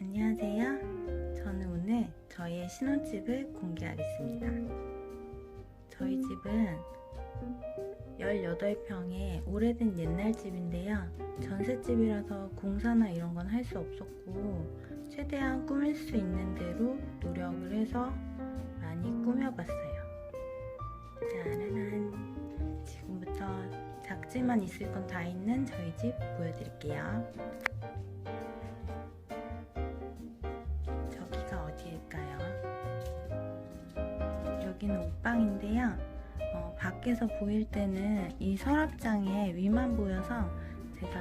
안녕하세요. 저는 오늘 저희의 신혼집을 공개하겠습니다. 저희 집은 18평의 오래된 옛날 집인데요. 전셋집이라서 공사나 이런 건 할 수 없었고, 최대한 꾸밀 수 있는 대로 노력을 해서 많이 꾸며봤어요. 짜라란. 작지만 있을 건 다 있는 저희 집 보여드릴게요. 저기가 어디일까요? 여기는 옷방인데요. 어, 밖에서 보일 때는 이 서랍장에 위만 보여서 제가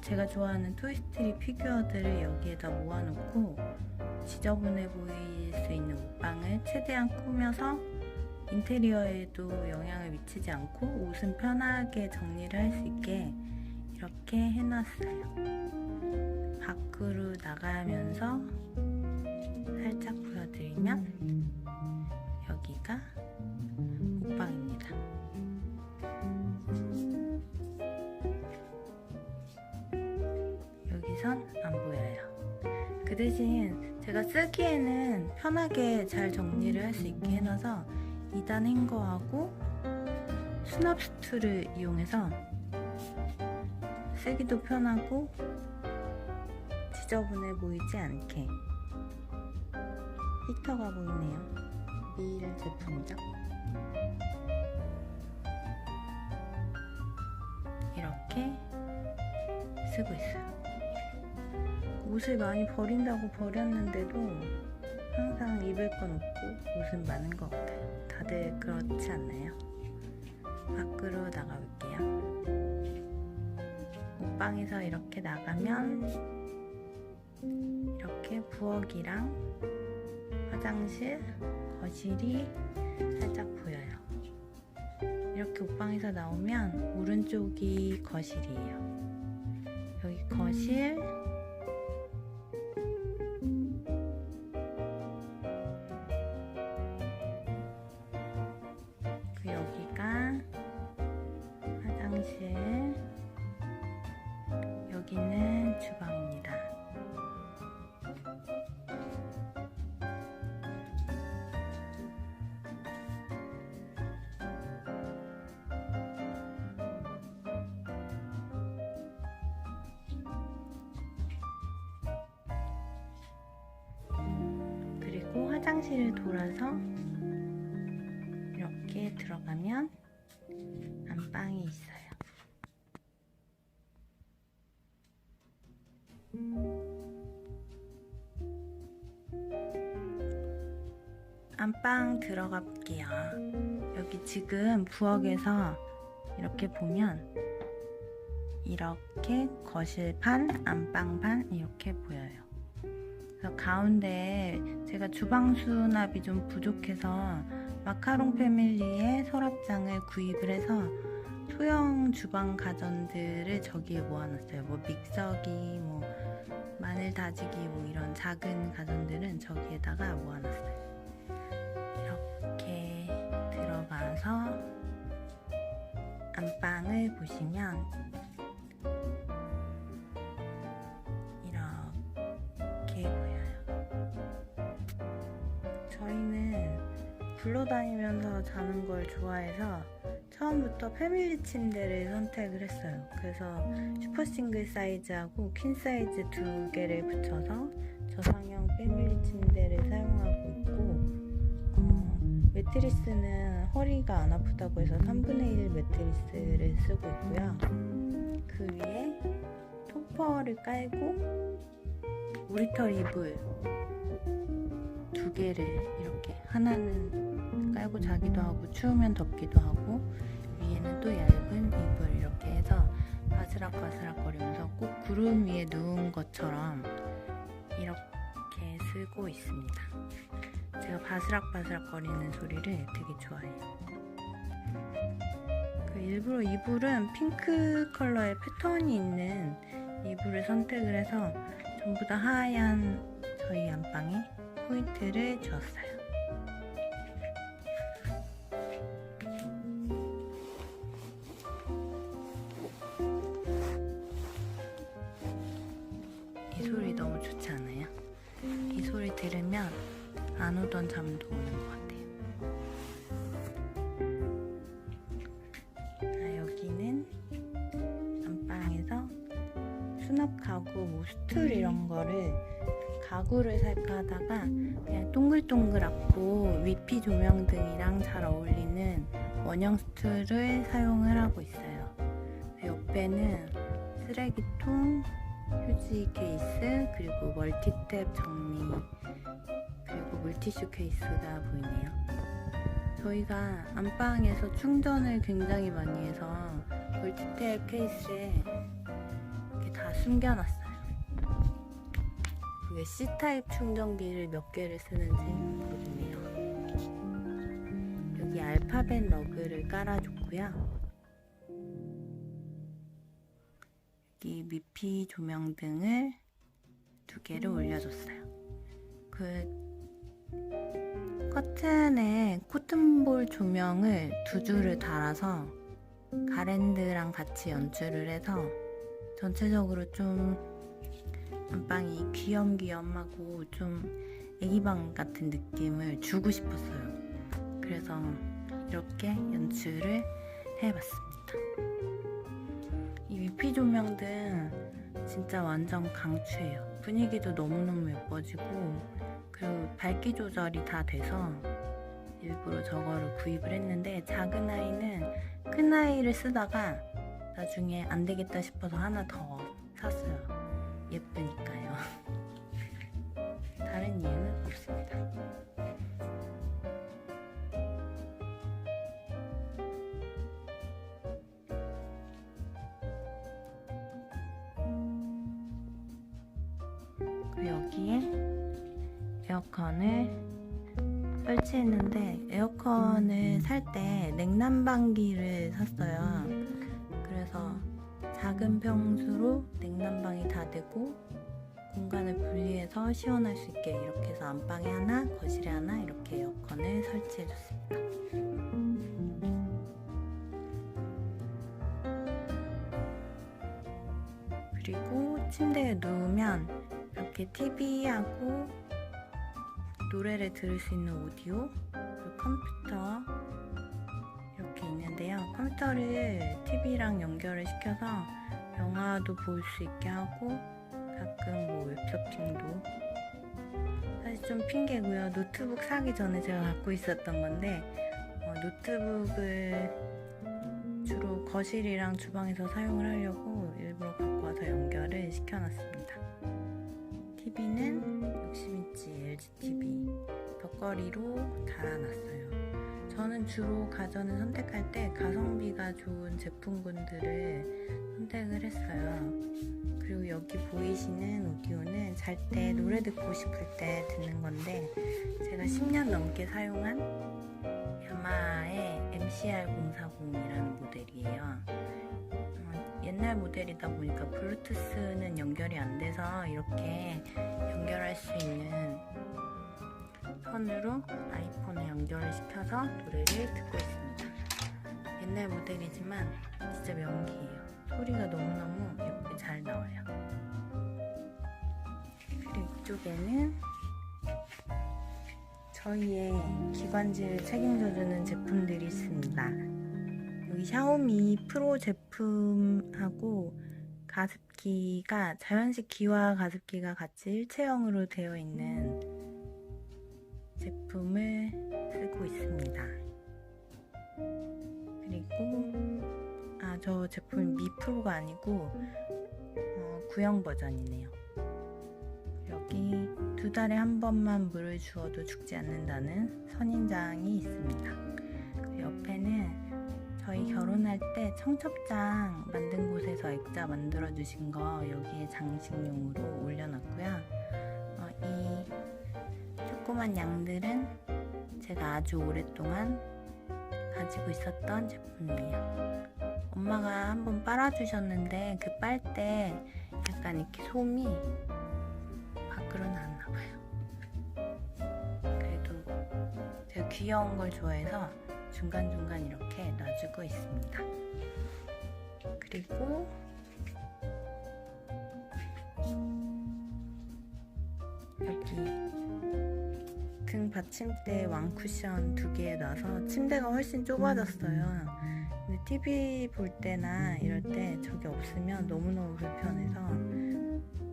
제가 좋아하는 토이스토리 피규어들을 여기에다 모아놓고 지저분해 보일 수 있는 옷방을 최대한 꾸며서 인테리어에도 영향을 미치지 않고 옷은 편하게 정리를 할 수 있게 이렇게 해놨어요. 밖으로 나가면서 살짝 보여드리면 여기가 옷방입니다. 여기선 안 보여요. 그 대신 제가 쓰기에는 편하게 잘 정리를 할 수 있게 해놔서 2단 행거하고 수납 스툴을 이용해서 쓰기도 편하고 지저분해 보이지 않게 히터가 보이네요. 미일 제품이죠. 이렇게 쓰고 있어요. 옷을 많이 버린다고 버렸는데도 항상 입을 건 없고 옷은 많은 것 같아요. 다들 그렇지 않나요? 밖으로 나가볼게요. 옷방에서 이렇게 나가면 이렇게 부엌이랑 화장실, 거실이 살짝 보여요. 이렇게 옷방에서 나오면 오른쪽이 거실이에요. 여기 거실, 그리고 화장실을 돌아서 이렇게 들어가면 안방이 있어요. 안방 들어가 볼게요. 여기 지금 부엌에서 이렇게 보면 이렇게 거실판, 안방판 이렇게 보여요. 그래서 가운데 제가 주방 수납이 좀 부족해서 마카롱 패밀리의 서랍장을 구입을 해서 소형 주방 가전들을 저기에 모아놨어요. 뭐 믹서기, 뭐 마늘 다지기, 뭐 이런 작은 가전들은 저기에다가 모아놨어요. 이렇게 들어가서 안방을 보시면 굴러다니면서 자는 걸 좋아해서 처음부터 패밀리 침대를 선택을 했어요. 그래서 슈퍼 싱글 사이즈하고 퀸 사이즈 두 개를 붙여서 저상형 패밀리 침대를 사용하고 있고 어, 매트리스는 허리가 안 아프다고 해서 3분의 1 매트리스를 쓰고 있고요. 그 위에 토퍼를 깔고 모리터 이불 두 개를 이렇게 하나는 깔고 자기도 하고 추우면 덮기도 하고 위에는 또 얇은 이불 이렇게 해서 바스락바스락거리면서 꼭 구름 위에 누운 것처럼 이렇게 쓰고 있습니다. 제가 바스락바스락거리는 소리를 되게 좋아해요. 그 일부러 이불은 핑크 컬러의 패턴이 있는 이불을 선택을 해서 전부 다 하얀 저희 안방에 포인트를 주었어요. 안안 오던 잠도 오는 것 같아요. 자, 여기는 안방에서 수납 가구, 뭐 스툴 이런 거를 가구를 살까 하다가 그냥 동글동글하고 위피 조명등이랑 잘 어울리는 원형 스툴을 사용을 하고 있어요. 옆에는 쓰레기통, 휴지 케이스, 그리고 멀티탭 정리, 물티슈 케이스가 보이네요. 저희가 안방에서 충전을 굉장히 많이 해서 멀티탭 케이스에 이렇게 다 숨겨놨어요. 그게 C타입 충전기를 몇 개를 쓰는지 모르네요. 여기 알파벳 러그를 깔아줬고요. 여기 미피 조명 등을 두 개를 올려줬어요. 그 커튼에 코튼볼 조명을 두 줄을 달아서 가랜드랑 같이 연출을 해서 전체적으로 좀 안방이 귀염귀염하고 좀 애기방 같은 느낌을 주고 싶었어요. 그래서 이렇게 연출을 해봤습니다. 이 위피 조명등 진짜 완전 강추해요. 분위기도 너무너무 예뻐지고 그리고 밝기 조절이 다 돼서 일부러 저거를 구입을 했는데 작은 아이는 큰 아이를 쓰다가 나중에 안 되겠다 싶어서 하나 더 샀어요. 예쁘니까요. 다른 이유는 없습니다. 에어컨을 설치했는데 에어컨을 살 때 냉난방기를 샀어요. 그래서 작은 평수로 냉난방이 다 되고 공간을 분리해서 시원할 수 있게 이렇게 해서 안방에 하나, 거실에 하나 이렇게 에어컨을 설치해 줬습니다. 그리고 침대에 누우면 이렇게 TV하고 노래를 들을 수 있는 오디오 그리고 컴퓨터 이렇게 있는데요. 컴퓨터를 TV랑 연결을 시켜서 영화도 볼 수 있게 하고 가끔 뭐 웹서핑도 사실 좀 핑계고요. 노트북 사기 전에 제가 갖고 있었던 건데 어, 노트북을 주로 거실이랑 주방에서 사용을 하려고 일부러 갖고 와서 연결을 시켜놨습니다. TV는 60인치 LG TV 벽걸이로 달아놨어요. 저는 주로 가전을 선택할 때 가성비가 좋은 제품군들을 선택을 했어요. 그리고 여기 보이시는 오디오는 잘 때 노래 듣고 싶을 때 듣는 건데 제가 10년 넘게 사용한 야마의 MCR040이라는 모델이에요. 어, 옛날 모델이다 보니까 블루투스는 연결이 안 돼서 이렇게 연결할 수 있는 선으로 아이폰에 연결을 시켜서 노래를 듣고 있습니다. 옛날 모델이지만 진짜 명기예요. 소리가 너무너무 예쁘게 잘 나와요. 그리고 이쪽에는 저희의 기관지를 책임져주는 제품들이 있습니다. 여기 샤오미 프로 제품 하고 가습기가 자연식 기와 가습기가 같이 일체형으로 되어 있는 제품을 쓰고 있습니다. 그리고 아 저 제품 미 프로가 아니고 어, 구형 버전이네요. 여기 두 달에 한 번만 물을 주어도 죽지 않는다는 선인장이 있습니다. 그 옆에는 저희 결혼할 때 청첩장 만든 곳에서 액자 만들어 주신 거 여기에 장식용으로 올려놨고요. 어, 이 조그만 양들은 제가 아주 오랫동안 가지고 있었던 제품이에요. 엄마가 한번 빨아주셨는데 그 빨 때 약간 이렇게 솜이 밖으로 나왔나 봐요. 그래도 제가 귀여운 걸 좋아해서 중간중간 이렇게 놔주고 있습니다. 그리고 여기 등 받침대 왕쿠션 두 개에 놔서 침대가 훨씬 좁아졌어요. 근데 TV 볼 때나 이럴 때 저게 없으면 너무너무 불편해서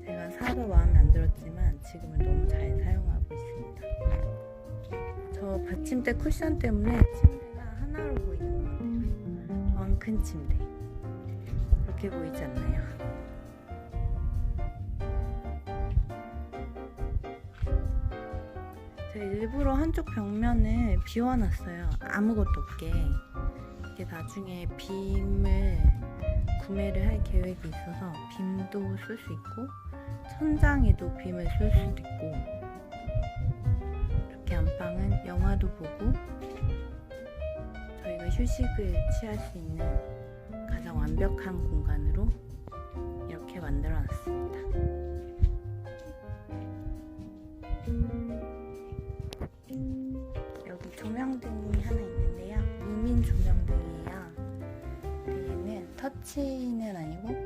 제가 사도 마음에 안 들었지만 지금은 너무 잘 사용하고 있습니다. 저 받침대 쿠션 때문에 침대가 하나로 보이는 것 같아요. 왕큰 침대. 그렇게 보이지 않나요? 제가 일부러 한쪽 벽면을 비워놨어요. 아무것도 없게. 이게 나중에 빔을 구매를 할 계획이 있어서 빔도 쓸 수 있고 천장에도 빔을 쓸 수도 있고 이렇게 안방은 영화도 보고 저희가 휴식을 취할 수 있는 가장 완벽한 공간으로 이렇게 만들어 놨습니다. 여기 조명등이 하나 있는데요. 무민 조명등이에요. 얘는 터치는 아니고